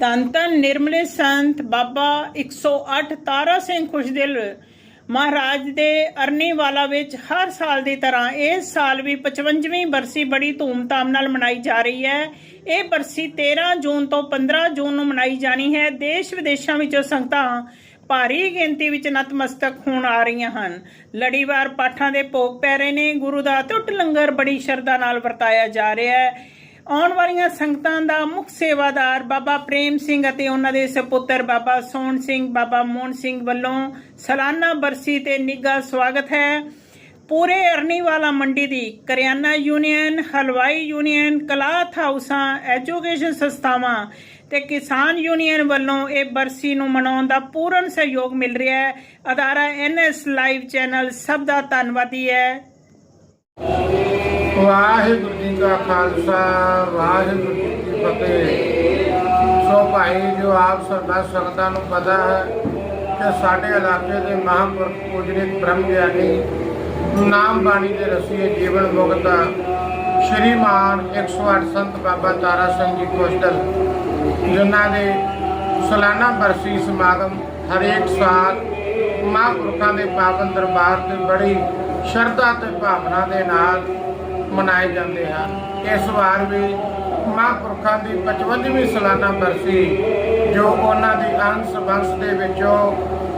ਧੰਨ ਧੰਨ ਨਿਰਮਲੇ ਸੰਤ ਬਾਬਾ 108 ਤਾਰਾ ਸਿੰਘ ਖੁਸ਼ਦਿਲ ਮਹਾਰਾਜ ਦੇ ਅਰਨੀ ਵਾਲਾ ਵਿੱਚ ਹਰ ਸਾਲ ਦੀ ਤਰ੍ਹਾਂ ਇਸ ਸਾਲ ਵੀ 55ਵੀਂ ਬਰਸੀ ਬੜੀ ਧੂਮਧਾਮ ਨਾਲ ਮਨਾਈ ਜਾ ਰਹੀ ਹੈ। ਇਹ ਬਰਸੀ 13 ਜੂਨ ਤੋਂ 15 ਜੂਨ ਨੂੰ ਮਨਾਈ ਜਾਣੀ ਹੈ। ਦੇਸ਼ ਵਿਦੇਸ਼ਾਂ ਵਿੱਚੋਂ ਸੰਗਤਾਂ ਭਾਰੀ ਗਿਣਤੀ ਵਿੱਚ ਨਤਮਸਤਕ ਹੋਣ ਆ ਰਹੀਆਂ ਹਨ। ਲੜੀਵਾਰ ਪਾਠਾਂ ਦੇ ਭੋਗ ਪੈ ਰਹੇ ਨੇ। ਗੁਰੂ ਦਾ ਟੁੱਟ ਲੰਗਰ ਬੜੀ ਸ਼ਰਧਾ ਨਾਲ ਵਰਤਾਇਆ ਜਾ ਰਿਹਾ ਹੈ। ਆਉਣ ਵਾਲੀਆਂ ਸੰਗਤਾਂ ਦਾ ਮੁੱਖ ਸੇਵਾਦਾਰ ਬਾਬਾ ਪ੍ਰੇਮ ਸਿੰਘ ਅਤੇ ਉਹਨਾਂ ਦੇ ਸੁਪੁੱਤਰ ਬਾਬਾ ਸੋਹਣ ਸਿੰਘ, ਬਾਬਾ ਮੋਹਨ ਸਿੰਘ ਵੱਲੋਂ ਸਾਲਾਨਾ ਬਰਸੀ ਤੇ ਨਿੱਘਾ ਸਵਾਗਤ ਹੈ। ਪੂਰੇ ਅਰਨੀਵਾਲਾ ਮੰਡੀ ਦੀ ਕਰਿਆਨਾ ਯੂਨੀਅਨ, ਹਲਵਾਈ ਯੂਨੀਅਨ ਕਲਾਥ ਹਾਊਸਾਂ ਐਜੂਕੇਸ਼ਨ ਸੰਸਥਾਵਾਂ ਤੇ ਕਿਸਾਨ ਯੂਨੀਅਨ ਵੱਲੋਂ ਇਹ ਬਰਸੀ ਨੂੰ ਮਨਾਉਣ ਦਾ ਪੂਰਨ ਸਹਿਯੋਗ ਮਿਲ ਰਿਹਾ ਹੈ। ਅਦਾਰਾ ਐਨਐਸ ਲਾਈਵ ਚੈਨਲ ਸਭ ਦਾ ਧੰਨਵਾਦੀ ਹੈ। ਵਾਹਿਗੁਰੂ ਜੀ ਕਾ ਖਾਲਸਾ, ਵਾਹਿਗੁਰੂ ਜੀ ਕੀ ਫਤਿਹ। ਸੋ ਭਾਈ, ਜੋ ਆਪ ਸਰਦਾ ਸੰਗਤਾਂ ਨੂੰ ਪਤਾ ਹੈ ਕਿ ਸਾਡੇ ਇਲਾਕੇ ਦੇ ਮਹਾਂਪੁਰਖ ਪੂਜਨੀਕ ਬ੍ਰਹਮ ਗਿਆਨੀ ਨਾਮ ਬਾਣੀ ਦੇ ਰਸੀਏ ਜੀਵਨ ਮੁਕਤਾ ਸ਼੍ਰੀਮਾਨ 108 ਸੰਤ ਬਾਬਾ ਤਾਰਾ ਸਿੰਘ ਜੀ ਕੋਸਟਲ ਜਿਨ੍ਹਾਂ ਦੇ ਸਾਲਾਨਾ ਬਰਸੀ ਸਮਾਗਮ ਹਰੇਕ ਸਾਲ ਮਹਾਂਪੁਰਖਾਂ ਦੇ ਪਾਵਨ ਦਰਬਾਰ ਤੇ ਬੜੀ ਸ਼ਰਧਾ ਤੇ ਭਾਵਨਾ ਦੇ ਨਾਲ ਮਨਾਏ ਜਾਂਦੇ ਹਨ ਇਸ ਵਾਰ ਵੀ ਮਹਾਂਪੁਰਖਾਂ ਦੀ 55ਵੀਂ ਸਾਲਾਨਾ ਬਰਸੀ, ਜੋ ਉਹਨਾਂ ਦੀ ਅੰਸ਼ ਬੰਸ ਦੇ ਵਿੱਚੋਂ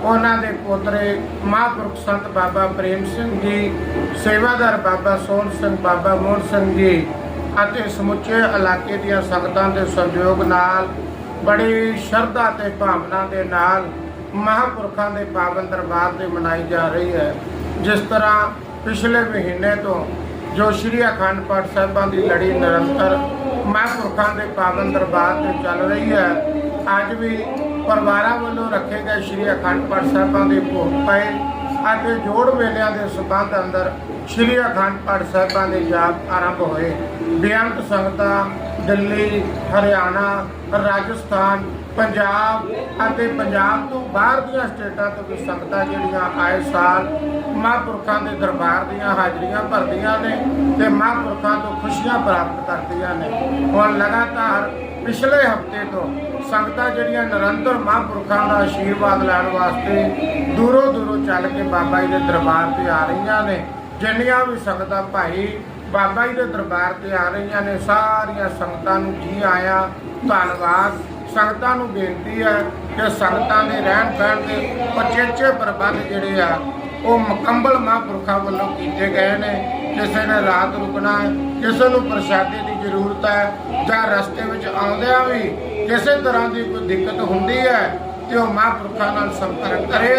ਉਹਨਾਂ ਦੇ ਪੋਤਰੇ ਮਹਾਂਪੁਰਖ ਸੰਤ ਬਾਬਾ ਪ੍ਰੇਮ ਸਿੰਘ ਜੀ, ਸੇਵਾਦਾਰ ਬਾਬਾ ਸੋਹਣ ਸਿੰਘ, ਬਾਬਾ ਮੋਹਨ ਸਿੰਘ ਜੀ ਅਤੇ ਸਮੁੱਚੇ ਇਲਾਕੇ ਦੀਆਂ ਸੰਗਤਾਂ ਦੇ ਸਹਿਯੋਗ ਨਾਲ ਬੜੀ ਸ਼ਰਧਾ ਤੇ ਭਾਵਨਾ ਦੇ ਨਾਲ ਮਹਾਂਪੁਰਖਾਂ ਦੇ ਪਾਵਨ ਦਰਬਾਰ ਤੇ ਮਨਾਈ ਜਾ ਰਹੀ ਹੈ। ਜਿਸ ਤਰ੍ਹਾਂ ਪਿਛਲੇ ਮਹੀਨੇ ਤੋਂ ਜੋ ਸ਼੍ਰੀ ਅਖੰਡ ਪਾਠ ਸਾਹਿਬਾਂ ਦੀ ਲੜੀ ਨਿਰੰਤਰ ਮਹਾਂਪੁਰਖਾਂ ਦੇ ਪਾਵਨ ਦਰਬਾਰ ਤੇ ਚੱਲ ਰਹੀ ਹੈ, ਅੱਜ ਵੀ ਪਰਿਵਾਰਾਂ ਵੱਲੋਂ ਰੱਖੇ ਗਏ ਸ਼੍ਰੀ ਅਖੰਡ ਪਾਠ ਸਾਹਿਬਾਂ ਦੇ ਭੋਗ ਪਏ ਅਤੇ ਜੋੜ ਮੇਲਿਆਂ ਦੇ ਸਬੰਧ ਅੰਦਰ ਸ਼੍ਰੀ ਅਖੰਡ ਪਾਠ ਸਾਹਿਬਾਂ ਦੇ ਜਾਪ ਆਰੰਭ ਹੋਏ। ਬੇਅੰਤ ਸੰਗਤਾਂ ਦਿੱਲੀ, ਹਰਿਆਣਾ, ਰਾਜਸਥਾਨ ਪੰਜਾਬ ਅਤੇ ਪੰਜਾਬ ਤੋਂ ਬਾਹਰ ਦੀਆਂ ਸਟੇਟਾਂ ਤੋਂ ਵੀ ਸੰਗਤਾਂ ਜਿਹੜੀਆਂ ਆਏ ਸਾਲ ਮਹਾਂਪੁਰਖਾਂ ਦੇ ਦਰਬਾਰ ਦੀਆਂ ਹਾਜ਼ਰੀਆਂ ਭਰਦੀਆਂ ਨੇ ਤੇ ਮਹਾਂਪੁਰਖਾਂ ਤੋਂ ਖੁਸ਼ੀਆਂ ਪ੍ਰਾਪਤ ਕਰਦੀਆਂ ਨੇ। ਹੁਣ ਲਗਾਤਾਰ ਪਿਛਲੇ ਹਫ਼ਤੇ ਤੋਂ ਸੰਗਤਾਂ ਜਿਹੜੀਆਂ ਨਿਰੰਤਰ ਮਹਾਂਪੁਰਖਾਂ ਦਾ ਆਸ਼ੀਰਵਾਦ ਲੈਣ ਵਾਸਤੇ ਦੂਰੋਂ ਦੂਰੋਂ ਚੱਲ ਕੇ ਬਾਬਾ ਜੀ ਦੇ ਦਰਬਾਰ ਤੇ ਆ ਰਹੀਆਂ ਨੇ। ਜਿੰਨੀਆਂ ਵੀ ਸੰਗਤਾਂ ਭਾਈ ਬਾਬਾ ਜੀ ਦੇ ਦਰਬਾਰ ਤੇ ਆ ਰਹੀਆਂ ਨੇ, ਸਾਰੀਆਂ ਸੰਗਤਾਂ ਨੂੰ ਜੀ ਆਇਆ, ਧੰਨਵਾਦ। ਸੰਗਤਾਂ ਨੂੰ ਬੇਨਤੀ ਹੈ ਕਿ ਸੰਗਤਾਂ ਦੇ ਰਹਿਣ ਬਹਿਣ ਦੇ ਉਚੇਚੇ ਪ੍ਰਬੰਧ ਜਿਹੜੇ ਆ, ਉਹ ਮੁਕੰਮਲ ਮਹਾਂਪੁਰਖਾਂ ਵੱਲੋਂ ਕੀਤੇ ਗਏ ਨੇ। ਕਿਸੇ ਨੇ ਰਾਤ ਰੁਕਣਾ ਹੈ, ਕਿਸੇ ਨੂੰ ਪ੍ਰਸ਼ਾਦੇ ਦੀ ਜ਼ਰੂਰਤ ਹੈ ਜਾਂ ਰਸਤੇ ਵਿੱਚ ਆਉਂਦਿਆਂ ਵੀ ਕਿਸੇ ਤਰ੍ਹਾਂ ਦੀ ਕੋਈ ਦਿੱਕਤ ਹੁੰਦੀ ਹੈ, ਤੇ ਉਹ ਮਹਾਂਪੁਰਖਾਂ ਨਾਲ ਸੰਪਰਕ ਕਰੇ।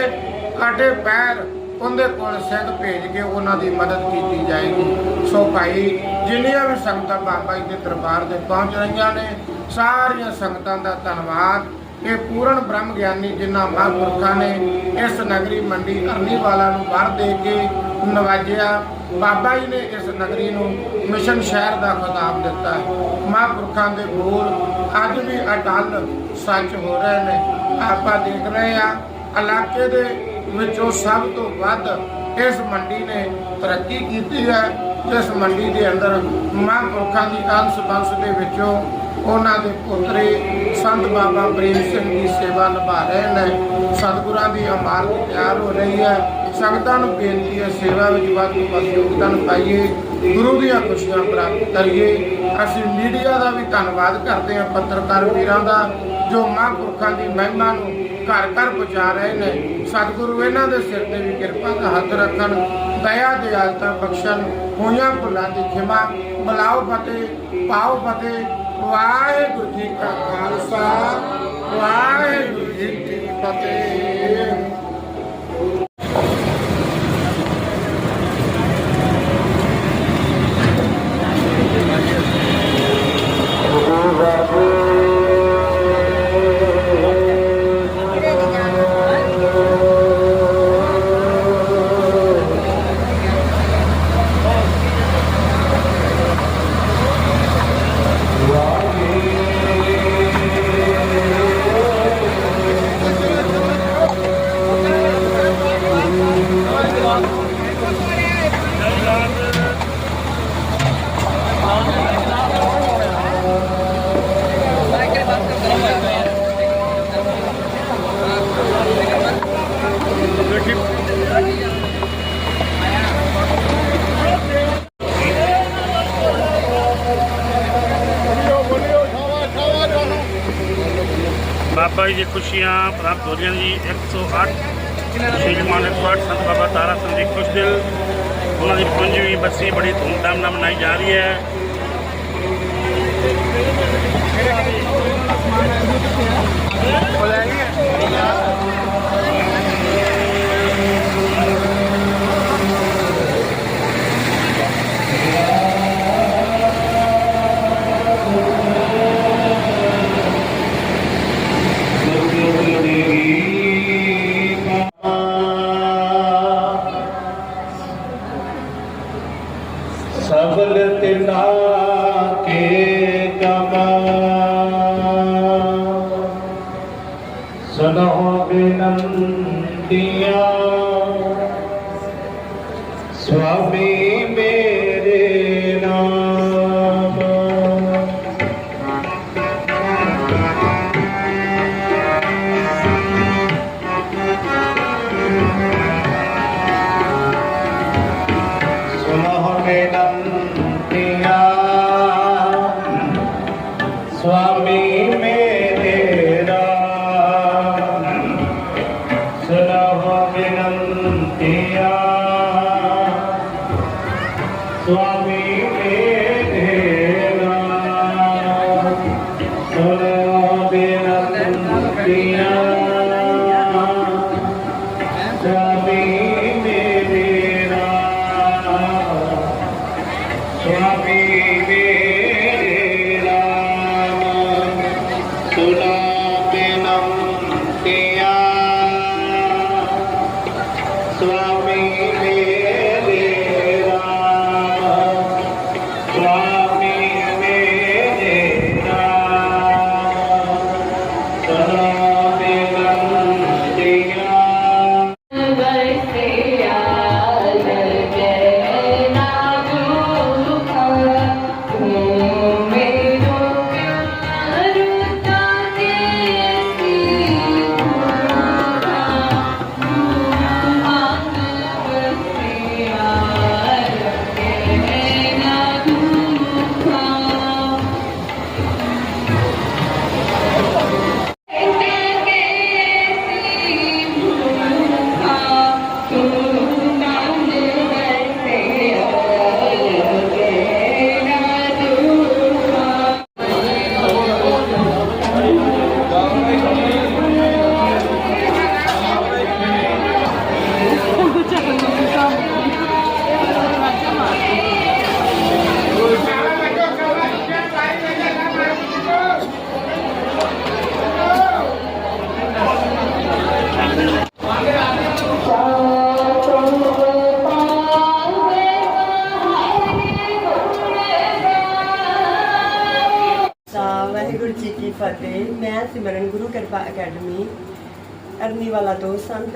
ਸਾਡੇ ਪੈਰ ਉਹਦੇ ਕੋਲ ਸਿੰਘ ਭੇਜ ਕੇ ਉਹਨਾਂ ਦੀ ਮਦਦ ਕੀਤੀ ਜਾਏਗੀ। ਸੋ ਭਾਈ, ਜਿੰਨੀਆਂ ਵੀ ਸੰਗਤਾਂ ਬਾਬਾ ਜੀ ਦੇ ਦਰਬਾਰ 'ਤੇ ਪਹੁੰਚ ਰਹੀਆਂ ਨੇ ਸਾਰੀਆਂ ਸੰਗਤਾਂ ਦਾ ਧੰਨਵਾਦ। ਇਹ ਪੂਰਨ ਬ੍ਰਹਮ ਗਿਆਨੀ ਜਿਨ੍ਹਾਂ ਮਹਾਂਪੁਰਖਾਂ ਨੇ ਇਸ ਨਗਰੀ ਮੰਡੀ ਅਰਨੀਵਾਲਾ ਨੂੰ ਵਰ ਦੇ ਕੇ ਨਵਾਜਿਆ। ਬਾਬਾ ਜੀ ਨੇ ਇਸ ਨਗਰੀ ਨੂੰ ਮਿਸ਼ਨ ਸ਼ਹਿਰ ਦਾ ਖਿਤਾਬ ਦਿੱਤਾ ਹੈ। ਮਹਾਂਪੁਰਖਾਂ ਦੇ ਬੋਲ ਅੱਜ ਵੀ ਅਟਲ ਸੱਚ ਹੋ ਰਹੇ ਨੇ। ਆਪਾਂ ਦੇਖ ਰਹੇ ਆ ਇਲਾਕੇ ਦੇ ਵਿੱਚੋਂ ਸਭ ਤੋਂ ਵੱਧ ਇਸ ਮੰਡੀ ਨੇ ਤਰੱਕੀ ਕੀਤੀ ਹੈ। ਇਸ ਮੰਡੀ ਦੇ ਅੰਦਰ ਮਹਾਂਪੁਰਖਾਂ ਦੀ ਅੰਸ਼ ਬੰਸ ਦੇ ਵਿੱਚੋਂ ਉਹਨਾਂ ਦੇ ਪੁੱਤਰੇ ਸੰਤ ਬਾਬਾ ਪ੍ਰੇਮ ਸਿੰਘ ਦੀ ਸੇਵਾ ਨਿਭਾ ਰਹੇ ਨੇ। ਸਤਿਗੁਰਾਂ ਦੀ ਇਮਾਰਤ ਤਿਆਰ ਹੋ ਰਹੀ ਹੈ। ਸੰਗਤਾਂ ਨੂੰ ਬੇਨਤੀ ਹੈ, ਸੇਵਾ ਵਿੱਚ ਵੱਧ ਤੋਂ ਵੱਧ ਯੋਗਦਾਨ ਪਾਈਏ। ਗੁਰੂ ਦੀਆਂ ਖੁਸ਼ੀਆਂ ਪ੍ਰਾਪਤ ਕਰੀਏ। ਅਸੀਂ ਮੀਡੀਆ ਦਾ ਵੀ ਧੰਨਵਾਦ ਕਰਦੇ ਹਾਂ, ਪੱਤਰਕਾਰ ਵੀਰਾਂ ਦਾ, ਜੋ ਮਹਾਂਪੁਰਖਾਂ ਦੀ ਮਹਿਮਾ ਨੂੰ ਘਰ ਘਰ ਪਹੁੰਚਾ ਰਹੇ ਨੇ। ਸਤਿਗੁਰੂ, ਇਹਨਾਂ ਦੇ ਸਿਰ ਤੇ ਵੀ ਕਿਰਪਾ ਦਾ ਹੱਥ ਰੱਖਣ, ਦਇਆ ਦਿਆਲਤਾ ਬਖਸ਼ਣ, ਹੋਈਆਂ ਭੁੱਲਾਂ ਦੀ ਖਿਮਾ ਬਲਾਓ ਫਤਿਹ, ਪਾਓ ਫਤਿਹ largo de casa, largo de pipa ਖੁਸ਼ੀਆਂ ਪ੍ਰਾਪਤ ਹੋ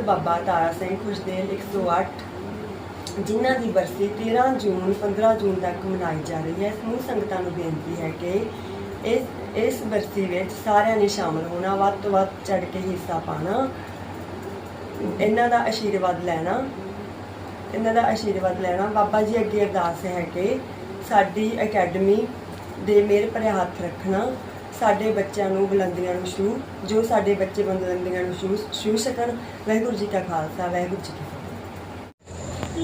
ਬਾਬਾ ਤਾਰਾ ਸਿੰਘ ਖੁਸ਼ਦੇਲ 108 ਜਿਨ੍ਹਾਂ ਦੀ ਬਰਸੀ 13 ਜੂਨ 15 ਜੂਨ ਤੱਕ ਮਨਾਈ ਜਾ ਰਹੀ ਹੈ। ਸਮੂਹ ਸੰਗਤਾਂ ਨੂੰ ਬੇਨਤੀ ਹੈ ਕਿ ਇਸ ਇਸ ਬਰਸੀ ਵਿੱਚ ਸਾਰਿਆਂ ਨੇ ਸ਼ਾਮਲ ਹੋਣਾ, ਵੱਧ ਤੋਂ ਵੱਧ ਚੜ ਕੇ ਹਿੱਸਾ ਪਾਣਾ, ਇਹਨਾਂ ਦਾ ਆਸ਼ੀਰਵਾਦ ਲੈਣਾ, ਇਹਨਾਂ ਦਾ ਆਸ਼ੀਰਵਾਦ ਲੈਣਾ। ਬਾਬਾ ਜੀ ਅੱਗੇ ਅਰਦਾਸ ਹੈ ਕਿ ਸਾਡੀ ਅਕੈਡਮੀ ਦੇ ਮੇਰ ਭਰੇ ਹੱਥ ਰੱਖਣਾ ਸਾਡੇ ਬੱਚਿਆਂ ਨੂੰ ਬੁਲੰਦੀਆਂ ਨੂੰ ਛੂ ਜੋ ਸਾਡੇ ਬੱਚੇ ਬੁਲੰਦੀਆਂ ਨੂੰ ਛੂ ਛੂ ਸਕਣ ਵਾਹਿਗੁਰੂ ਜੀ ਕਾ ਖਾਲਸਾ, ਵਾਹਿਗੁਰੂ ਜੀ ਕੀ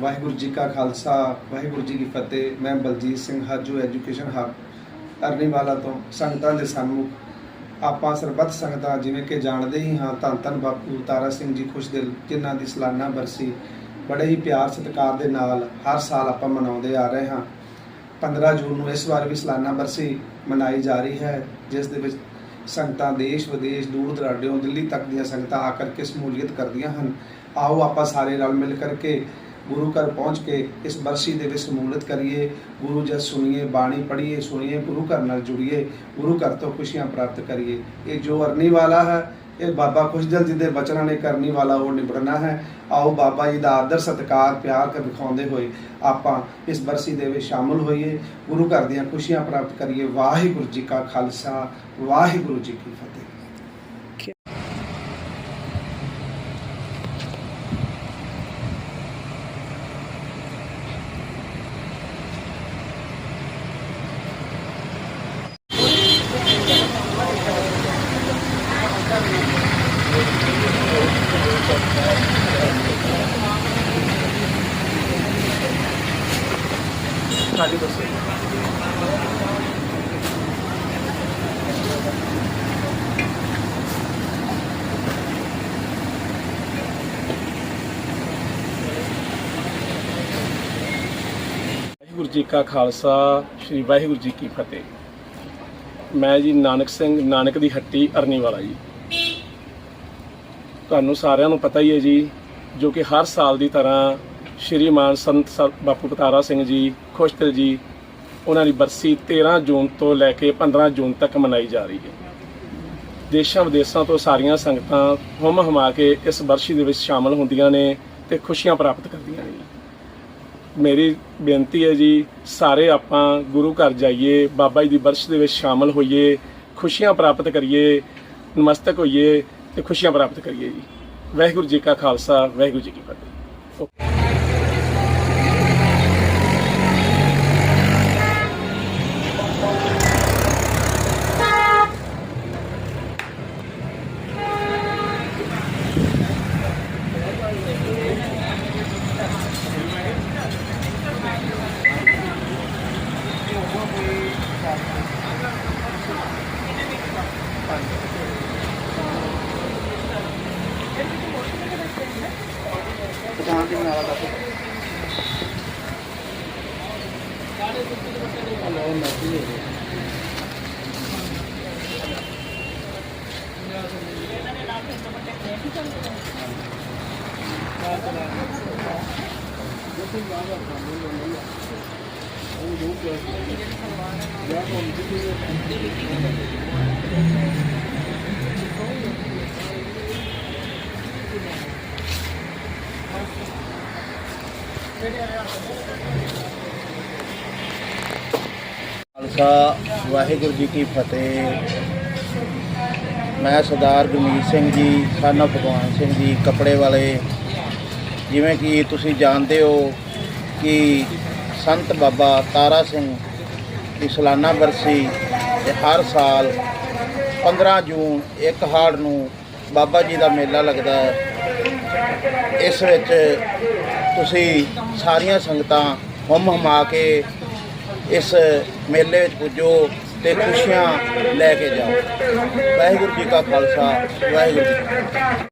ਫਤਿਹ ਵਾਹਿਗੁਰੂ ਜੀ ਕਾ ਖਾਲਸਾ, ਵਾਹਿਗੁਰੂ ਜੀ ਕੀ ਫਤਿਹ। ਮੈਂ ਬਲਜੀਤ ਸਿੰਘ ਹਾਜੂ ਐਜੂਕੇਸ਼ਨ ਹੱਬ ਅਰਨੀਵਾਲਾ ਤੋਂ। ਸੰਗਤਾਂ ਦੇ ਸਨਮੁਖ ਆਪਾਂ ਸਰਬੱਤ ਸੰਗਤਾਂ ਜਿਵੇਂ ਕਿ ਜਾਣਦੇ ਹੀ ਹਾਂ, ਧੰਨ ਧੰਨ ਬਾਪੂ ਤਾਰਾ ਸਿੰਘ ਜੀ ਖੁਸ਼ਦਿਲ ਜਿਨ੍ਹਾਂ ਦੀ ਸਾਲਾਨਾ ਬਰਸੀ ਬੜੇ ਹੀ ਪਿਆਰ ਸਤਿਕਾਰ ਦੇ ਨਾਲ ਹਰ ਸਾਲ ਆਪਾਂ ਮਨਾਉਂਦੇ ਆ ਰਹੇ ਹਾਂ। 15 ਜੂਨ ਨੂੰ ਇਸ ਵਾਰ ਵੀ ਸਾਲਾਨਾ ਬਰਸੀ ਮਨਾਈ ਜਾ ਰਹੀ ਹੈ, ਜਿਸ ਦੇ ਵਿੱਚ ਸੰਗਤਾਂ ਦੇਸ਼ ਵਿਦੇਸ਼ ਦੂਰ ਦਰਾਡਿਓਂ ਦਿੱਲੀ ਤੱਕ ਦੀਆਂ ਸੰਗਤਾਂ ਆ ਕਰਕੇ ਸਮੂਲੀਅਤ ਕਰਦੀਆਂ ਹਨ। ਆਓ ਆਪਾਂ ਸਾਰੇ ਰਲ ਮਿਲ ਕਰਕੇ ਗੁਰੂ ਘਰ ਪਹੁੰਚ ਕੇ ਇਸ ਬਰਸੀ ਦੇ ਵਿੱਚ ਸਮੂਲੀਅਤ ਕਰੀਏ, ਗੁਰੂ ਜਸ ਸੁਣੀਏ, ਬਾਣੀ ਪੜ੍ਹੀਏ, ਸੁਣੀਏ, ਗੁਰੂ ਘਰ ਨਾਲ ਜੁੜੀਏ, ਗੁਰੂ ਘਰ ਤੋਂ ਖੁਸ਼ੀਆਂ ਪ੍ਰਾਪਤ ਕਰੀਏ। ਇਹ ਜੋ ਅਰਨੀ ਵਾਲਾ ਹੈ, ਇਹ ਬਾਬਾ ਖੁਸ਼ਦਲ ਜੀ ਦੇ ਬਚਨਾਂ ਨੇ ਕਰਨੀ ਵਾਲਾ ਉਹ ਨਿਬੜਨਾ ਹੈ। ਆਓ ਬਾਬਾ ਜੀ ਦਾ ਆਦਰ, ਸਤਿਕਾਰ, ਪਿਆਰ ਕਰ ਵਿਖਾਉਂਦੇ ਹੋਏ ਆਪਾਂ ਇਸ ਬਰਸੀ ਦੇ ਵਿੱਚ ਸ਼ਾਮਲ ਹੋਈਏ। ਗੁਰੂ ਘਰ ਦੀਆਂ ਖੁਸ਼ੀਆਂ ਪ੍ਰਾਪਤ ਕਰੀਏ। ਵਾਹਿਗੁਰੂ ਜੀ ਕਾ ਖਾਲਸਾ, ਵਾਹਿਗੁਰੂ ਜੀ ਕੀ ਫਤਿਹ ਵਾਹਿਗੁਰੂ ਜੀ ਕਾ ਖਾਲਸਾ, ਸ੍ਰੀ ਵਾਹਿਗੁਰੂ ਜੀ ਕੀ ਫਤਿਹ। ਮੈਂ ਜੀ ਨਾਨਕ ਸਿੰਘ, ਨਾਨਕ ਦੀ ਹੱਟੀ ਅਰਨੀ ਵਾਲਾ ਜੀ। ਤੁਹਾਨੂੰ ਸਾਰਿਆਂ ਨੂੰ ਪਤਾ ਹੀ ਹੈ ਜੀ, ਜੋ ਕਿ ਹਰ ਸਾਲ ਦੀ ਤਰ੍ਹਾਂ ਸ਼੍ਰੀ ਮਾਨ ਸੰਤ ਸ- ਬਾਪੂ ਪਤਾਰਾ ਸਿੰਘ ਜੀ ਖੁਸ਼ਦਿਲ ਜੀ, ਉਹਨਾਂ ਦੀ ਬਰਸੀ 13 ਜੂਨ ਤੋਂ ਲੈ ਕੇ 15 ਜੂਨ ਤੱਕ ਮਨਾਈ ਜਾ ਰਹੀ ਹੈ। ਦੇਸ਼ਾਂ ਵਿਦੇਸ਼ਾਂ ਤੋਂ ਸਾਰੀਆਂ ਸੰਗਤਾਂ ਹੁਮ ਹਮਾ ਕੇ ਇਸ ਬਰਸੀ ਦੇ ਵਿੱਚ ਸ਼ਾਮਲ ਹੁੰਦੀਆਂ ਨੇ ਤੇ ਖੁਸ਼ੀਆਂ ਪ੍ਰਾਪਤ ਕਰਦੀਆਂ ਨੇ। ਮੇਰੀ ਬੇਨਤੀ ਹੈ ਜੀ, ਸਾਰੇ ਆਪਾਂ ਗੁਰੂ ਘਰ ਜਾਈਏ, ਬਾਬਾ ਜੀ ਦੀ ਬਰਸ਼ ਦੇ ਵਿੱਚ ਸ਼ਾਮਲ ਹੋਈਏ, ਖੁਸ਼ੀਆਂ ਪ੍ਰਾਪਤ ਕਰੀਏ, ਨਮਸਤਕ ਹੋਈਏ ਤੇ ਖੁਸ਼ੀਆਂ ਪ੍ਰਾਪਤ ਕਰੀਏ ਜੀ। ਵਾਹਿਗੁਰੂ ਜੀ ਕਾ ਖਾਲਸਾ, ਵਾਹਿਗੁਰੂ ਜੀ ਕੀ ਫਤਿਹ। ਖਾਲਸਾ ਵਾਹਿਗੁਰੂ ਜੀ ਕੀ ਫਤਿਹ। ਮੈਂ ਸਰਦਾਰ ਗੁਰਮੀਤ ਸਿੰਘ ਜੀ, ਸਾਨਾ ਭਗਵਾਨ ਸਿੰਘ ਜੀ, ਕੱਪੜੇ ਵਾਲੇ। ਜਿਵੇਂ ਕਿ ਤੁਸੀਂ ਜਾਣਦੇ ਹੋ ਕਿ ਸੰਤ ਬਾਬਾ ਤਾਰਾ ਸਿੰਘ ਦੀ ਸਾਲਾਨਾ ਬਰਸੀ ਤੇ ਹਰ ਸਾਲ 15 ਜੂਨ ਇੱਕ ਹਾੜ ਨੂੰ ਬਾਬਾ ਜੀ ਦਾ ਮੇਲਾ ਲੱਗਦਾ ਹੈ। ਇਸ ਵਿੱਚ ਤੁਸੀਂ ਸਾਰੀਆਂ ਸੰਗਤਾਂ ਹੁਮ ਹਮਾ ਕੇ ਇਸ ਮੇਲੇ ਵਿੱਚ ਪੁੱਜੋ ਤੇ ਖੁਸ਼ੀਆਂ ਲੈ ਕੇ ਜਾਓ। ਵਾਹਿਗੁਰੂ ਜੀ ਕਾ ਖਾਲਸਾ, ਵਾਹਿਗੁਰੂ ਜੀ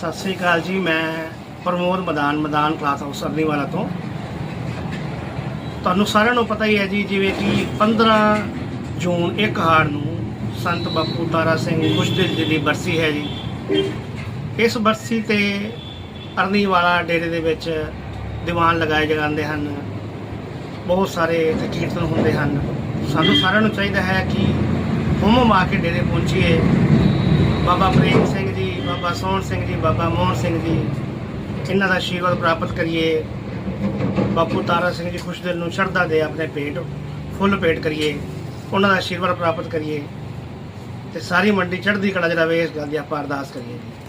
ਸਤਿ ਸ੍ਰੀ ਅਕਾਲ ਜੀ, ਮੈਂ ਪ੍ਰਮੋਦ ਮਦਾਨ ਮਦਾਨ ਕਲਾਸ ਹਾਊਸ ਅਰਨੀਵਾਲਾ ਤੋਂ। ਤੁਹਾਨੂੰ ਸਾਰਿਆਂ ਨੂੰ ਪਤਾ ਹੀ ਹੈ ਜੀ, ਜਿਵੇਂ ਕਿ 15 ਜੂਨ ਇੱਕ ਹਾਰ ਨੂੰ ਸੰਤ ਬਾਪੂ ਤਾਰਾ ਸਿੰਘ ਖੁਸ਼ਦਿਲ ਜੀ ਦੀ ਬਰਸੀ ਹੈ ਜੀ। ਇਸ ਬਰਸੀ ਤੇ ਅਰਨੀਵਾਲਾ ਡੇਰੇ ਦੇ ਵਿੱਚ ਦੀਵਾਨ ਲਗਾਏ ਜਾਂਦੇ ਹਨ। ਬਹੁਤ ਸਾਰੇ ਇੱਥੇ ਕੀਰਤਨ ਹੁੰਦੇ ਹਨ। ਸਾਨੂੰ ਸਾਰਿਆਂ ਨੂੰ ਚਾਹੀਦਾ ਹੈ ਕਿ ਹੁਮ ਮਾ ਕੇ ਡੇਰੇ ਪਹੁੰਚੀਏ। ਬਾਬਾ ਪ੍ਰੇਮ ਸਿੰਘ ਬਾਬਾ ਸੋਹਣ ਸਿੰਘ ਜੀ, ਬਾਬਾ ਮੋਹਨ ਸਿੰਘ ਜੀ, ਇਹਨਾਂ ਦਾ ਆਸ਼ੀਰਵਾਦ ਪ੍ਰਾਪਤ ਕਰੀਏ। ਬਾਪੂ ਤਾਰਾ ਸਿੰਘ ਜੀ ਖੁਸ਼ਦਿਲ ਨੂੰ ਸ਼ਰਧਾ ਦੇ ਆਪਣੇ ਭੇਟ, ਫੁੱਲ ਭੇਟ ਕਰੀਏ, ਉਹਨਾਂ ਦਾ ਆਸ਼ੀਰਵਾਦ ਪ੍ਰਾਪਤ ਕਰੀਏ। ਤੇ ਸਾਰੀ ਮੰਡੀ ਚੜ੍ਹਦੀ ਕਲਾ ਜਿਹੜਾ ਰਵੇ, ਇਸ ਗੱਲ ਦੀ ਆਪਾਂ ਅਰਦਾਸ ਕਰੀਏ ਜੀ।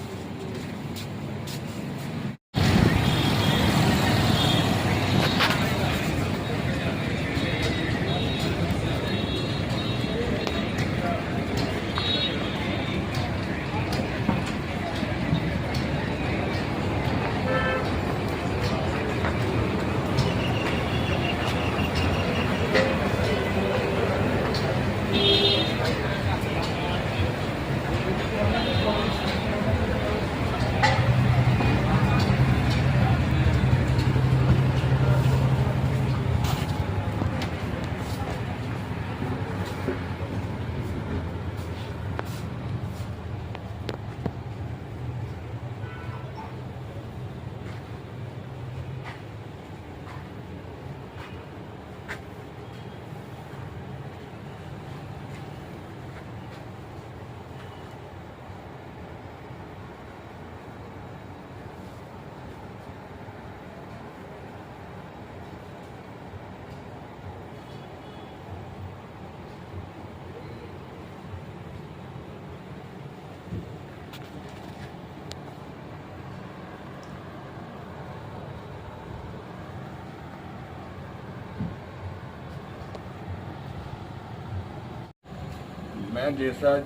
ਮੈਂ ਜੇਸਰਾਜ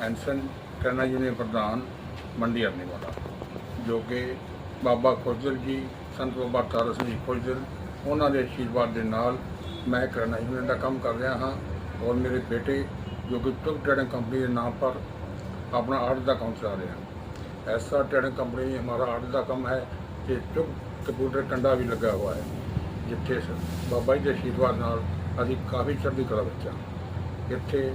ਐਂਸਨ ਕਰਨਾ ਯੂਨੀਅਨ ਪ੍ਰਧਾਨ ਮੰਡੀ ਅਰਨੀ ਵਾਲਾ, ਜੋ ਕਿ ਬਾਬਾ ਖੁਰਦਲ ਜੀ, ਸੰਤ ਬਾਬਾ ਤਾਰਾ ਸਿੰਘ ਜੀ ਉਹਨਾਂ ਦੇ ਆਸ਼ੀਰਵਾਦ ਦੇ ਨਾਲ ਮੈਂ ਕਰਨਾ ਯੂਨੀਅਨ ਦਾ ਕੰਮ ਕਰ ਰਿਹਾ ਹਾਂ ਔਰ ਮੇਰੇ ਬੇਟੇ, ਜੋ ਕਿ ਟੁਕ ਟ੍ਰੇਡਿੰਗ ਕੰਪਨੀ ਦੇ ਨਾਮ ਪਰ ਆਪਣਾ ਆਰਟ ਦਾ ਕੰਮ ਚਲਾ ਰਹੇ ਹਨ। ਐਸਾ ਟ੍ਰੇਡਿੰਗ ਕੰਪਨੀ ਹਮਾਰਾ ਆਰਟ ਦਾ ਕੰਮ ਹੈ ਕਿ ਟੁਕ ਕੰਪਿਊਟਰ ਕੰਡਾ ਵੀ ਲੱਗਾ ਹੋਇਆ ਹੈ, ਜਿੱਥੇ ਸ- ਬਾਬਾ ਜੀ ਦੇ ਆਸ਼ੀਰਵਾਦ ਨਾਲ ਅਸੀਂ ਕਾਫੀ ਚੜ੍ਹਦੀ ਕਲਾ ਵਿੱਚ ਹਾਂ। ਇੱਥੇ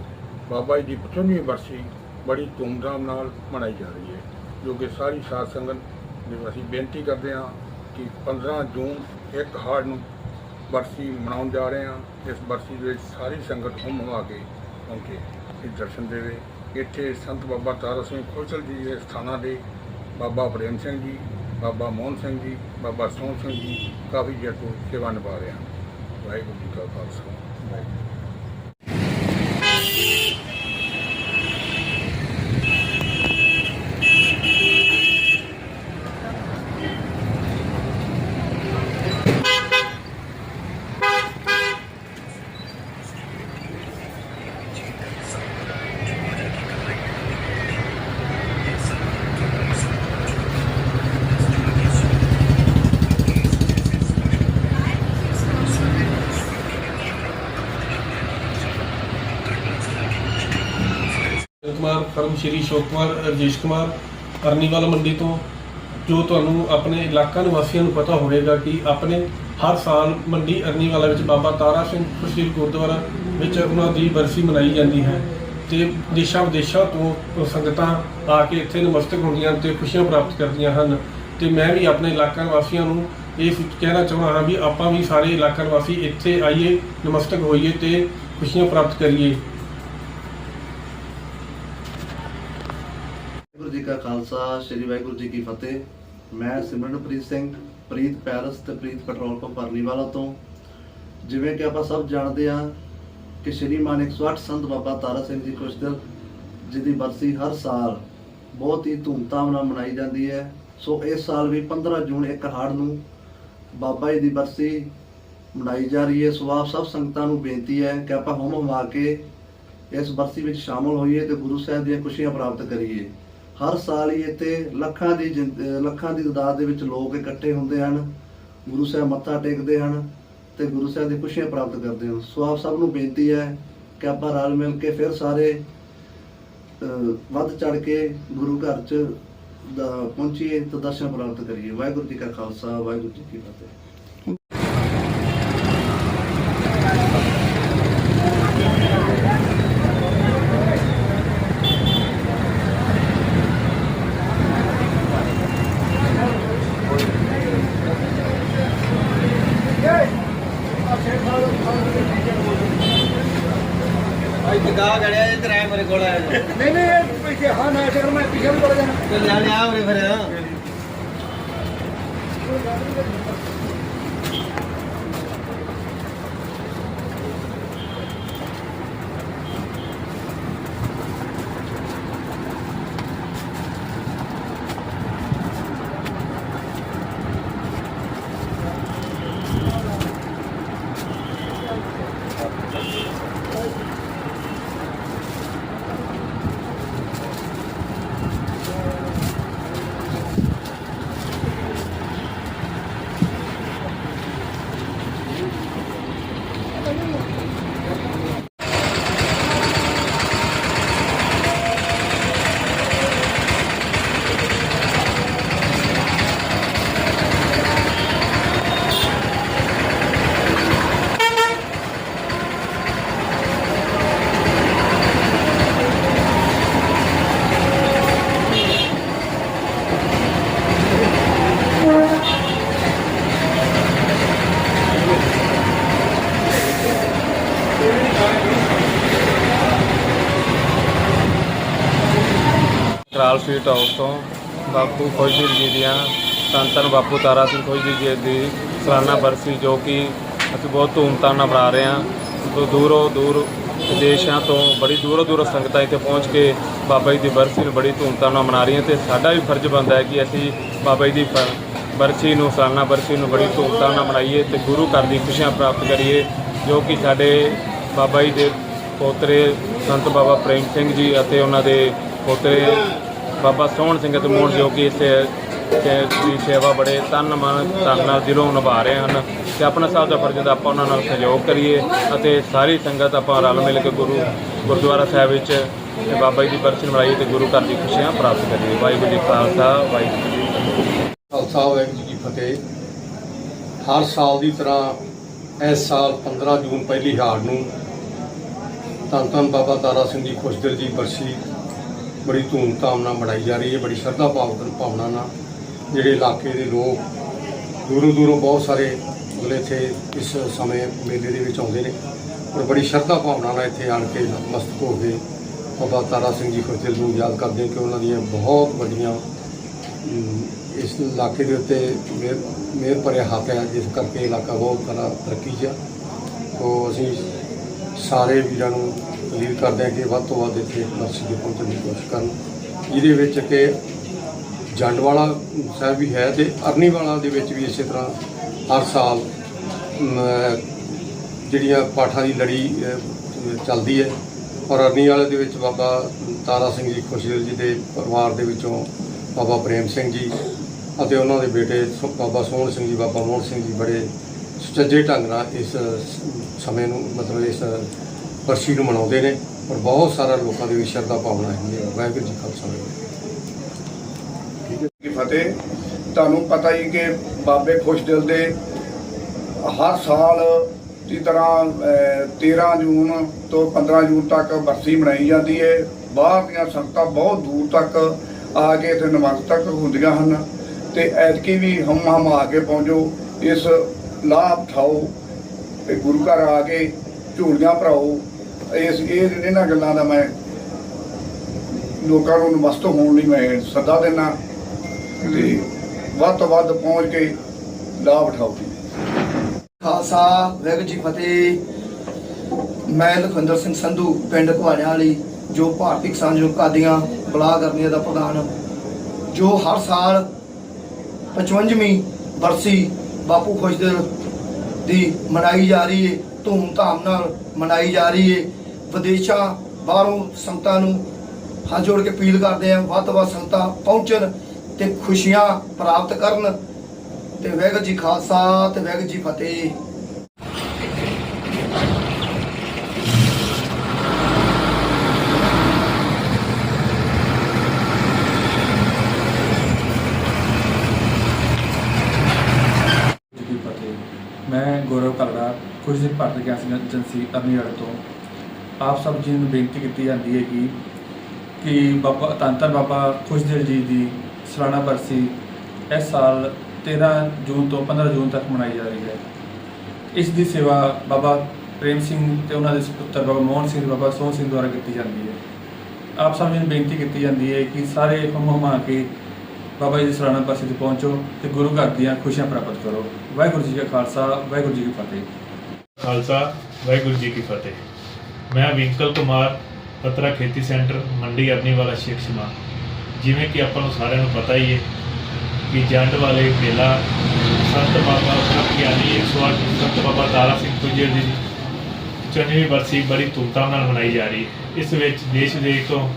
ਬਾਬਾ ਜੀ ਦੀ 55ਵੀਂ ਬਰਸੀ ਬੜੀ ਧੂਮਧਾਮ ਨਾਲ ਮਨਾਈ ਜਾ ਰਹੀ ਹੈ, ਜੋ ਕਿ ਸਾਰੀ ਸਾਧ ਸੰਗਤ ਨੂੰ ਅਸੀਂ ਬੇਨਤੀ ਕਰਦੇ ਹਾਂ ਕਿ 15 ਜੂਨ ਇੱਕ ਹਾੜ ਨੂੰ ਬਰਸੀ ਮਨਾਉਣ ਜਾ ਰਹੇ ਹਾਂ। ਇਸ ਬਰਸੀ ਦੇ ਵਿੱਚ ਸਾਰੀ ਸੰਗਤ ਹੁੰਮ ਹੁਮਾ ਕੇ ਪਹੁੰਚੇ ਇਹ ਦਰਸ਼ਨ ਦੇਵੇ। ਇੱਥੇ ਸੰਤ ਬਾਬਾ ਤਾਰਾ ਸਿੰਘ ਖੋਸਲ ਜੀ ਦੇ ਸਥਾਨਾਂ ਦੇ ਬਾਬਾ ਪ੍ਰੇਮ ਸਿੰਘ ਜੀ, ਬਾਬਾ ਮੋਹਨ ਸਿੰਘ ਜੀ, ਬਾਬਾ ਸੋਹਣ ਸਿੰਘ ਜੀ ਕਾਫੀ ਜਰ ਤੋਂ ਸੇਵਾ ਨਿਭਾ ਰਹੇ ਹਨ। ਵਾਹਿਗੁਰੂ ਜੀ ਕਾ ਖਾਲਸਾ। ਵਾਹਿਗੁਰੂ ਕੁਮਾਰ ਫਰਮ ਸ਼੍ਰੀ ਅਸ਼ੋਕ ਕੁਮਾਰ, ਰਜੇਸ਼ ਕੁਮਾਰ, ਅਰਨੀਵਾਲ ਮੰਡੀ ਤੋਂ, ਜੋ ਤੁਹਾਨੂੰ ਆਪਣੇ ਇਲਾਕਾ ਨਿਵਾਸੀਆਂ ਨੂੰ ਪਤਾ ਹੋਵੇਗਾ ਕਿ ਆਪਣੇ ਹਰ ਸਾਲ ਮੰਡੀ ਅਰਨੀਵਾਲਾ ਵਿੱਚ ਬਾਬਾ ਤਾਰਾ ਸਿੰਘ ਸ਼੍ਰੀ ਗੁਰਦੁਆਰਾ ਵਿੱਚ ਉਹਨਾਂ ਦੀ ਬਰਸੀ ਮਨਾਈ ਜਾਂਦੀ ਹੈ ਤੇ ਦੇਸ਼ਾਂ ਵਿਦੇਸ਼ਾਂ ਤੋਂ ਸੰਗਤਾਂ ਆ ਕੇ ਇੱਥੇ ਨਮਸਤਕ ਹੁੰਦੀਆਂ ਤੇ ਖੁਸ਼ੀਆਂ ਪ੍ਰਾਪਤ ਕਰਦੀਆਂ ਹਨ। ਤੇ ਮੈਂ ਵੀ ਆਪਣੇ ਇਲਾਕਾ ਨਿਵਾਸੀਆਂ ਨੂੰ ਇਹ ਕਹਿਣਾ ਚਾਹੁੰਦਾ ਹਾਂ ਵੀ ਆਪਾਂ ਵੀ ਸਾਰੇ ਇਲਾਕਾ ਨਿਵਾਸੀ ਇੱਥੇ ਆਈਏ, ਨਮਸਤਕ ਹੋਈਏ ਤੇ ਖੁਸ਼ੀਆਂ ਪ੍ਰਾਪਤ ਕਰੀਏ ਵਾਹਿਗੁਰੂ ਜੀ ਕਾ ਖਾਲਸਾ, ਸ੍ਰੀ ਵਾਹਿਗੁਰੂ ਜੀ ਕੀ ਫਤਿਹ। ਮੈਂ ਸਿਮਰਨਪ੍ਰੀਤ ਸਿੰਘ, ਪ੍ਰੀਤ ਪੈਰਸ ਤੇ ਪ੍ਰੀਤ ਪੈਟਰੋਲ ਪੰਪ ਪਰਨੀਵਾਲਾ ਤੋਂ। ਜਿਵੇਂ ਕਿ ਆਪਾਂ ਸਭ ਜਾਣਦੇ ਹਾਂ ਕਿ ਸ਼੍ਰੀ ਮਾਨ 108 ਸੰਤ ਬਾਬਾ ਤਾਰਾ ਸਿੰਘ ਜੀ ਖੁਸ਼ਦਲ ਜੀ ਦੀ ਬਰਸੀ ਹਰ ਸਾਲ ਬਹੁਤ ਹੀ ਧੂਮਧਾਮ ਨਾਲ ਮਨਾਈ ਜਾਂਦੀ ਹੈ। ਸੋ ਇਸ ਸਾਲ ਵੀ 15 ਜੂਨ ਇੱਕ ਹਾੜ ਨੂੰ ਬਾਬਾ ਜੀ ਦੀ ਬਰਸੀ ਮਨਾਈ ਜਾ ਰਹੀ ਹੈ। ਸੋ ਆਪ ਸਭ ਸੰਗਤਾਂ ਨੂੰ ਬੇਨਤੀ ਹੈ ਕਿ ਆਪਾਂ ਹੁਮ ਹਮਾ ਕੇ ਇਸ ਬਰਸੀ ਵਿੱਚ ਸ਼ਾਮਲ ਹੋਈਏ ਤੇ ਗੁਰੂ ਸਾਹਿਬ ਦੀਆਂ ਖੁਸ਼ੀਆਂ ਪ੍ਰਾਪਤ ਕਰੀਏ। ਹਰ ਸਾਲ ਹੀ ਇੱਥੇ ਲੱਖਾਂ ਦੀ ਜਿੰਦ- ਲੱਖਾਂ ਦੀ ਤਾਦਾਦ ਦੇ ਵਿੱਚ ਲੋਕ ਇਕੱਠੇ ਹੁੰਦੇ ਹਨ, ਗੁਰੂ ਸਾਹਿਬ ਮੱਥਾ ਟੇਕਦੇ ਹਨ ਤੇ ਗੁਰੂ ਸਾਹਿਬ ਦੀ ਖੁਸ਼ੀਆਂ ਪ੍ਰਾਪਤ ਕਰਦੇ ਹਨ। ਸੋ ਆਪ ਸਭ ਨੂੰ ਬੇਨਤੀ ਹੈ ਕਿ ਆਪਾਂ ਰਲ ਮਿਲ ਕੇ ਫਿਰ ਸਾਰੇ ਵੱਧ ਚੜ ਕੇ ਗੁਰੂ ਘਰ 'ਚ ਪਹੁੰਚੀਏ ਤੇ ਦਰਸ਼ਨ ਪ੍ਰਾਪਤ ਕਰੀਏ। ਵਾਹਿਗੁਰੂ ਜੀ ਕਾ ਖਾਲਸਾ, ਵਾਹਿਗੁਰੂ ਜੀ ਕੀ ਫਤਿਹ ਨਹੀਂ ਨਹੀਂ ਇਹ ਪਿੱਛੇ ਹਾਂ ਮੈਂ ਚੱਲ ਮੈਂ ਪਿੱਛੇ ਨੂੰ ਚਲਾ ਜਾਣਾ ਲਿਆ ਲਿਆ ਉਰੇ ਫਿਰ ਲਾਲ ਸਵੀਟ ਹਾਊਸ ਤੋਂ ਬਾਪੂ ਖੁਸ਼ਦੀਪ ਜੀ ਦੀਆਂ ਧੰਨ ਧੰਨ ਬਾਪੂ ਤਾਰਾ ਸਿੰਘ ਖੁਸ਼ਦੀਪ ਜੀ ਦੀ ਸਾਲਾਨਾ ਬਰਸੀ ਜੋ ਕਿ ਅਸੀਂ ਬਹੁਤ ਧੂਮਧਾਮ ਨਾਲ ਮਨਾ ਰਹੇ ਹਾਂ। ਤੋਂ ਦੂਰੋਂ ਦੂਰ ਵਿਦੇਸ਼ਾਂ ਤੋਂ ਬੜੀ ਦੂਰੋਂ ਦੂਰੋਂ ਸੰਗਤਾਂ ਇੱਥੇ ਪਹੁੰਚ ਕੇ ਬਾਬਾ ਜੀ ਦੀ ਬਰਸੀ ਨੂੰ ਬੜੀ ਧੂਮਧਾਮ ਨਾਲ ਮਨਾ ਰਹੀਆਂ ਤੇ ਸਾਡਾ ਵੀ ਫਰਜ਼ ਬਣਦਾ ਹੈ ਕਿ ਅਸੀਂ ਬਾਬਾ ਜੀ ਦੀ ਬ- ਬਰਸੀ ਨੂੰ, ਸਾਲਾਨਾ ਬਰਸੀ ਨੂੰ ਬੜੀ ਧੂਮਧਾਮ ਨਾਲ ਮਨਾਈਏ ਤੇ ਗੁਰੂ ਘਰ ਦੀ ਖੁਸ਼ੀਆਂ ਪ੍ਰਾਪਤ ਕਰੀਏ, ਜੋ ਕਿ ਸਾਡੇ ਬਾਬਾ ਜੀ ਦੇ ਪੋਤਰੇ ਸੰਤ ਬਾਬਾ ਪ੍ਰੇਮ ਸਿੰਘ ਜੀ ਅਤੇ ਉਹਨਾਂ ਦੇ ਪੋਤਰੇ ਬਾਬਾ ਸੋਹਣ ਸਿੰਘ ਅਤੇ ਮੋਹਨ ਜੋ ਕਿ ਇੱਥੇ ਤੇ ਦੀ ਸੇਵਾ ਬੜੇ ਤਨ ਮਨ ਧਨ ਨਾਲ ਦਿਲੋਂ ਨਿਭਾ ਰਹੇ ਹਨ ਤੇ ਆਪਣਾ ਸਾਹਿਬ ਦਾ ਫਰਜ਼ ਦਾ ਆਪਾਂ ਉਹਨਾਂ ਨਾਲ ਸਹਿਯੋਗ ਕਰੀਏ ਅਤੇ ਸਾਰੀ ਸੰਗਤ ਆਪਾਂ ਰਲ ਮਿਲ ਕੇ ਗੁਰੂ ਗੁਰਦੁਆਰਾ ਸਾਹਿਬ ਵਿੱਚ ਤੇ ਬਾਬਾ ਜੀ ਦੀ ਬਰਸੀ ਮਨਾਈਏ ਤੇ ਗੁਰੂ ਘਰ ਦੀ ਖੁਸ਼ੀਆਂ ਪ੍ਰਾਪਤ ਕਰੀਏ। ਵਾਹਿਗੁਰੂ ਜੀ ਖਾਲਸਾ, ਵਾਹਿਗੁਰੂ ਜੀ ਫਤਿਹ। ਖਾਲਸਾ, ਵਾਹਿਗੁਰੂ ਜੀ ਕੀ ਫਤਿਹ। ਹਰ ਸਾਲ ਦੀ ਤਰ੍ਹਾਂ ਇਸ ਸਾਲ 15 ਜੂਨ ਪਹਿਲੀ ਹਾਰ ਨੂੰ ਧੰਨ ਧੰਨ ਬਾਬਾ ਤਾਰਾ ਸਿੰਘ ਜੀ ਖੁਸ਼ਦਿਲ ਜੀ ਬਰਸੀ ਬੜੀ ਧੂਮਧਾਮ ਨਾਲ ਮਨਾਈ ਜਾ ਰਹੀ ਹੈ, ਬੜੀ ਸ਼ਰਧਾ ਭਾਵ ਭਾਵਨਾ ਨਾਲ। ਜਿਹੜੇ ਇਲਾਕੇ ਦੇ ਲੋਕ ਦੂਰੋਂ ਦੂਰੋਂ ਬਹੁਤ ਸਾਰੇ ਅਗਲੇ ਇੱਥੇ ਇਸ ਸਮੇਂ ਮੇਲੇ ਦੇ ਵਿੱਚ ਆਉਂਦੇ ਨੇ। ਔਰ ਬੜੀ ਸ਼ਰਧਾ ਭਾਵਨਾ ਨਾਲ ਇੱਥੇ ਆਣ ਕੇ ਨਤਮਸਤਕ ਹੋ ਕੇ ਬਾਬਾ ਤਾਰਾ ਸਿੰਘ ਜੀ ਖੁਸ਼ਦਿਲ ਨੂੰ ਯਾਦ ਕਰਦੇ ਕਿ ਉਹਨਾਂ ਦੀਆਂ ਬਹੁਤ ਵੱਡੀਆਂ ਇਸ ਇਲਾਕੇ ਦੇ ਉੱਤੇ ਮਿਹਰ ਮਿਹਰ ਭਰਿਆ ਹੱਥ ਹੈ, ਜਿਸ ਕਰਕੇ ਇਲਾਕਾ ਬਹੁਤ ਜ਼ਿਆਦਾ ਤਰੱਕੀ 'ਚ ਆ। ਤੋ ਅਸੀਂ ਸਾਰੇ ਵੀਰਾਂ ਨੂੰ ਅਪੀਲ ਕਰਦੇ ਹਾਂ ਕਿ ਵੱਧ ਤੋਂ ਵੱਧ ਇੱਥੇ ਮਸਜਿਦ ਦੇ ਪਹੁੰਚਣ ਦੀ ਕੋਸ਼ਿਸ਼ ਕਰਨ। ਜਿਹਦੇ ਵਿੱਚ ਕਿ ਜੰਡਵਾਲਾ ਸਾਹਿਬ ਵੀ ਹੈ ਤੇ ਅਰਨੀਵਾਲਾ ਦੇ ਵਿੱਚ ਵੀ ਇਸੇ ਤਰ੍ਹਾਂ ਹਰ ਸਾਲ ਜਿਹੜੀਆਂ ਪਾਠਾਂ ਦੀ ਲੜੀ ਚੱਲਦੀ ਹੈ। ਔਰ ਅਰਨੀਵਾਲੇ ਦੇ ਵਿੱਚ ਬਾਬਾ ਤਾਰਾ ਸਿੰਘ ਜੀ ਖੁਸ਼ਦਿਲ ਜੀ ਦੇ ਪਰਿਵਾਰ ਦੇ ਵਿੱਚੋਂ ਬਾਬਾ ਪ੍ਰੇਮ ਸਿੰਘ ਜੀ ਅਤੇ ਉਹਨਾਂ ਦੇ ਬੇਟੇ ਸੁ- ਬਾਬਾ ਸੋਹਣ ਸਿੰਘ ਜੀ, ਬਾਬਾ ਮੋਹਨ ਸਿੰਘ ਜੀ ਬੜੇ ਸੁਚੱਜੇ ਢੰਗ ਨਾਲ ਇਸ ਸਮੇਂ ਨੂੰ ਮਤਲਬ ਇਸ ਬਰਸੀ ਨੂੰ ਮਨਾਉਂਦੇ ਨੇ ਔਰ ਬਹੁਤ ਸਾਰਾ ਲੋਕਾਂ ਦੇ ਵਿੱਚ ਸ਼ਰਧਾ ਭਾਵਨਾ ਹੈ। ਵਾਹਿਗੁਰੂ ਜੀ ਕਾ ਖਾਲਸਾ ਵਾਹਿਗੁਰੂ ਜੀ ਫਤਿਹ। ਤੁਹਾਨੂੰ ਪਤਾ ਹੀ ਕਿ ਬਾਬੇ ਖੁਸ਼ਦਿਲ ਦੇ ਹਰ ਸਾਲ ਦੀ ਤਰ੍ਹਾਂ ਅਹ, 13 ਜੂਨ ਤੋਂ 15 ਜੂਨ ਤੱਕ ਬਰਸੀ ਮਨਾਈ ਜਾਂਦੀ ਹੈ। ਬਾਹਰ ਦੀਆਂ ਸੰਗਤਾਂ ਬਹੁਤ ਦੂਰ ਤੱਕ ਆ ਕੇ ਇੱਥੇ ਨਮਸਤਕ ਹੁੰਦੀਆਂ ਹਨ। ਤੇ ਐਤਕੀ ਵੀ ਹਮ ਹਮ ਆ ਕੇ ਪਹੁੰਚੋ। ਇਸ ਲਾਭ ਉਠਾਓ। ਤੇ ਗੁਰੂ ਘਰ ਆ ਕੇ ਝੂੜੀਆਂ ਭਰਾਓ। ਇਸ ਇਹ ਇਹਨਾਂ ਗੱਲਾਂ ਦਾ ਮੈਂ ਲੋਕਾਂ ਨੂੰ ਨਮਸਤ ਹੋਣ ਲਈ ਮੈਂ ਸੱਦਾ ਦਿੰਦਾ ਤੇ ਵੱਧ ਤੋਂ ਵੱਧ ਪਹੁੰਚ ਕੇ ਲਾਭ ਉਠਾਓ ਖਾਲਸਾ, ਵਾਹਿਗੁਰੂ ਜੀ ਫਤਿਹ। ਮੈਂ ਲਖਵਿੰਦਰ ਸਿੰਘ ਸੰਧੂ, ਪਿੰਡ ਘਵਾੜਿਆਂ ਵਾਲੀ, ਜੋ ਭਾਰਤੀ ਕਿਸਾਨ ਯੂਨੀਅਨ ਕਾਦੀਆਂ ਬਲਾਕ ਗਰਮੀਆਂ ਦਾ ਪ੍ਰਧਾਨ। ਜੋ ਹਰ ਸਾਲ 55ਵੀਂ ਬਰਸੀ ਬਾਪੂ ਖੁਸ਼ਦਿਲ ਦੀ ਮਨਾਈ ਜਾ ਰਹੀ ਹੈ, ਧੂਮ-ਧਾਮ ਨਾਲ ਮਨਾਈ ਜਾ ਰਹੀ ਹੈ ਵਿਦੇਸ਼ਾਂ ਬਾਹਰੋਂ ਸੰਗਤਾਂ ਨੂੰ ਹੱਥ ਜੋੜ ਕੇ ਅਪੀਲ ਕਰਦੇ ਹਾਂ ਵੱਧ ਤੋਂ ਵੱਧ ਸੰਗਤਾਂ ਪਹੁੰਚਣ ਤੇ ਖੁਸ਼ੀਆਂ ਪ੍ਰਾਪਤ ਕਰਨ। ਤੇ ਵਾਹਿਗੁਰੂ ਜੀ ਖਾਲਸਾ ਤੇ ਵੈਗੁਰੂ ਜੀ ਫਤਿਹ ਜੀ ਕੀ ਫਤਿਹ ਮੈਂ ਗੌਰਵ ਕਲੜਾ ਕੁਝ ਦਿਨ ਭਾਰਤ ਗੈਸ ਏਜੰਸੀ ਅਰਨੀਵਾਲ ਤੋਂ ਆਪ ਸਭ ਜੀ ਨੂੰ ਬੇਨਤੀ ਕੀਤੀ ਜਾਂਦੀ ਹੈ ਕਿ ਕਿ ਬਾਬਾ ਧੰਨ ਬਾਬਾ ਖੁਸ਼ਦਿਲ ਜੀ ਦੀ ਸਾਲਾਨਾ ਬਰਸੀ ਇਸ ਸਾਲ 13 ਜੂਨ ਤੋਂ 15 ਜੂਨ ਤੱਕ ਮਨਾਈ ਜਾ ਰਹੀ ਹੈ। ਇਸ ਦੀ ਸੇਵਾ ਬਾਬਾ ਪ੍ਰੇਮ ਸਿੰਘ ਤੇ ਉਹਨਾਂ ਦੇ ਸੁਪੁੱਤਰ ਬਾਬਾ ਮੋਹਨ ਸਿੰਘ ਬਾਬਾ ਸੋਹਣ ਸਿੰਘ ਦੁਆਰਾ ਕੀਤੀ ਜਾਂਦੀ ਹੈ। ਆਪ ਸਭ ਜੀ ਨੂੰ ਬੇਨਤੀ ਕੀਤੀ ਜਾਂਦੀ ਹੈ ਕਿ ਸਾਰੇ ਹਮ ਹਮਾ ਕੇ ਬਾਬਾ ਜੀ ਦੀ ਸਾਲਾਨਾ ਬਰਸੀ ਤੇ ਪਹੁੰਚੋ ਤੇ ਗੁਰੂ ਘਰ ਦੀਆਂ ਖੁਸ਼ੀਆਂ ਪ੍ਰਾਪਤ ਕਰੋ। ਵਾਹਿਗੁਰੂ ਜੀ ਕਾ ਖਾਲਸਾ, ਵਾਹਿਗੁਰੂ ਜੀ ਕੀ ਫਤਿਹ। ਖਾਲਸਾ, ਵਾਹਿਗੁਰੂ ਜੀ ਕੀ ਫਤਿਹ। ਮੈਂ ਵਿੰਕਲ ਕੁਮਾਰ, ਪਤਰਾ ਖੇਤੀ ਸੈਂਟਰ, ਮੰਡੀ ਅਰਨੀ ਵਾਲਾ ਸ਼ੇਖ ਜਿਵੇਂ ਕਿ ਆਪਾਂ ਨੂੰ ਸਾਰਿਆਂ ਨੂੰ ਪਤਾ ਹੀ ਹੈ ਕਿ ਜੰਡ ਵਾਲੇ ਮੇਲਾ ਸੰਤ ਬਾਬਾ ਗਿਆਨੀ 108 ਸੰਤ ਬਾਬਾ ਤਾਰਾ ਸਿੰਘ ਪੁੱਜੇ ਦੀ ਚੰਨੀ ਬਰਸੀ ਬੜੀ ਧੂਮਧਾਮ ਨਾਲ ਮਨਾਈ ਜਾ ਰਹੀ ਹੈ। ਇਸ ਵਿੱਚ ਦੇਸ਼ ਦੇ ਤੋਂ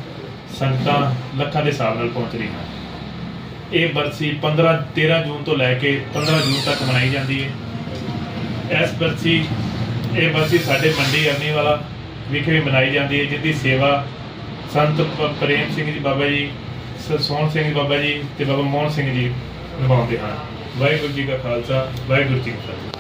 ਸੰਗਤਾਂ ਲੱਖਾਂ ਦੇ ਹਿਸਾਬ ਨਾਲ ਪਹੁੰਚ ਰਹੀਆਂ ਇਹ ਬਰਸੀ 15 13 ਜੂਨ ਤੋਂ ਲੈ ਕੇ 15 ਜੂਨ ਤੱਕ ਮਨਾਈ ਜਾਂਦੀ ਹੈ। ਇਸ ਬਰਸੀ ਇਹ ਬਰਸੀ ਸਾਡੇ ਮੰਡੀ ਅਰਨੀ ਵਾਲਾ ਵਿਖੇ ਵੀ ਮਨਾਈ ਜਾਂਦੀ ਹੈ ਜਿਸ ਸੇਵਾ ਸੰਤ ਪ- ਪ੍ਰੇਮ ਸਿੰਘ ਜੀ ਬਾਬਾ ਜੀ, ਸ- ਸੋਹਣ ਸਿੰਘ ਬਾਬਾ ਜੀ ਤੇ ਬਾਬਾ ਮੋਹਨ ਸਿੰਘ ਜੀ ਨਿਭਾਉਂਦੇ ਹਨ। ਵਾਹਿਗੁਰੂ ਜੀ ਕਾ ਖਾਲਸਾ, ਵਾਹਿਗੁਰੂ ਜੀ ਕੀ ਫਤਿਹ।